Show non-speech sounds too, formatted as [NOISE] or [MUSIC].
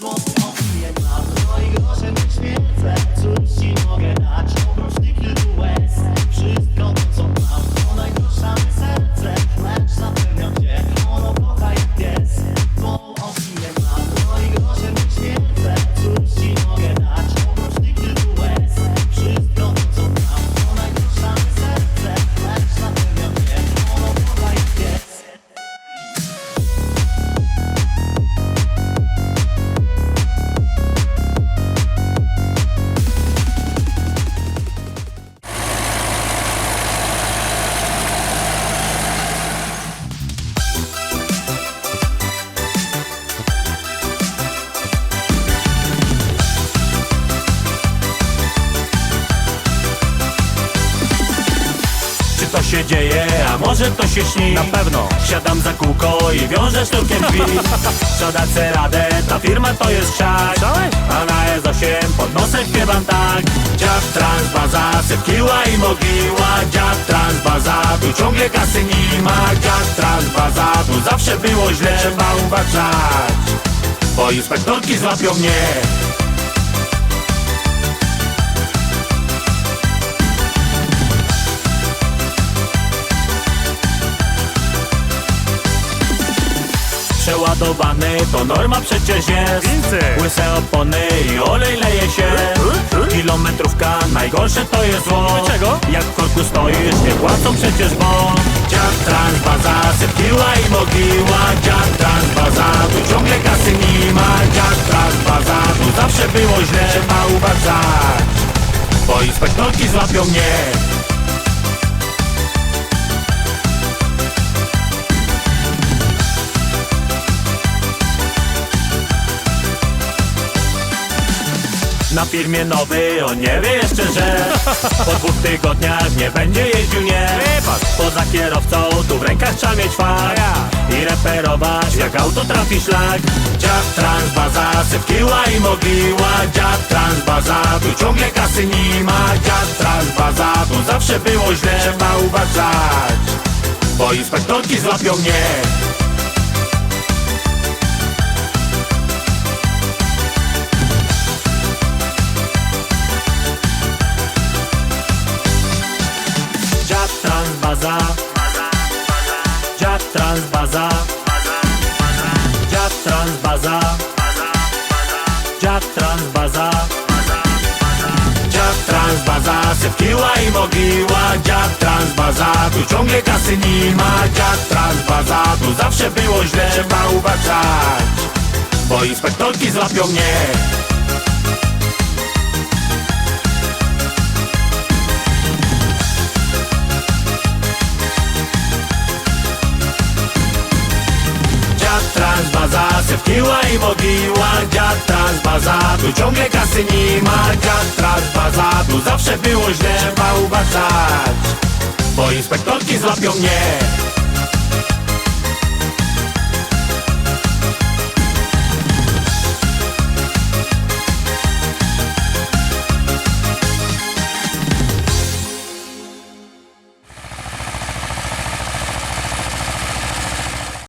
more. Się dzieje, a może to się śni. Na pewno. Siadam za kółko i wiążę szturkiem drzwi. Co da se radę, ta firma to jest krzak Słyszałeś? A na S8 pod nosem śpiewam tak. Dziad transbaza, sypkiła i mogiła. Dziad transbaza, tu ciągle kasy nie ma. Dziad transbaza, tu zawsze było źle. Trzeba uważać Bo inspektorki złapią mnie Przeładowany to norma przecież jest. Wincy. Łyse opony i olej leje się. Kilometrówka, najgorsze to jest zło. Dlaczego? Jak w korku stoisz, nie płacą przecież bo Dziad transbaza, sypkiła i mogiła. Dziad transbaza, tu ciągle kasy nie ma Dziad transbaza, tu zawsze było źle. Trzeba uważać Bo inspektorki złapią mnie Na firmie nowy, on nie wie jeszcze, że [LAUGHS] Po dwóch tygodniach nie będzie jeździł, nie. Poza kierowcą, tu w rękach trzeba mieć fakt. I reperować, jak auto trafi szlak. Dziad transbaza, sypkiła i mogiła Dziad transbaza, tu ciągle kasy nie ma. Dziad transbaza, tu zawsze było źle. Trzeba uważać Bo inspektorki złapią mnie Dziad transbaza Dziad transbaza Dziad transbaza Dziad transbaza Sypkiła i mogiła. Dziad transbaza Tu ciągle kasy nie ma. Dziad transbaza Tu zawsze było źle. Trzeba uważać Bo inspektorki złapią mnie transbaza, sypkiła i mogiła Dziad transbaza, tu ciągle kasy nie ma Dziad transbaza, tu zawsze było źle uważać Bo inspektorki złapią mnie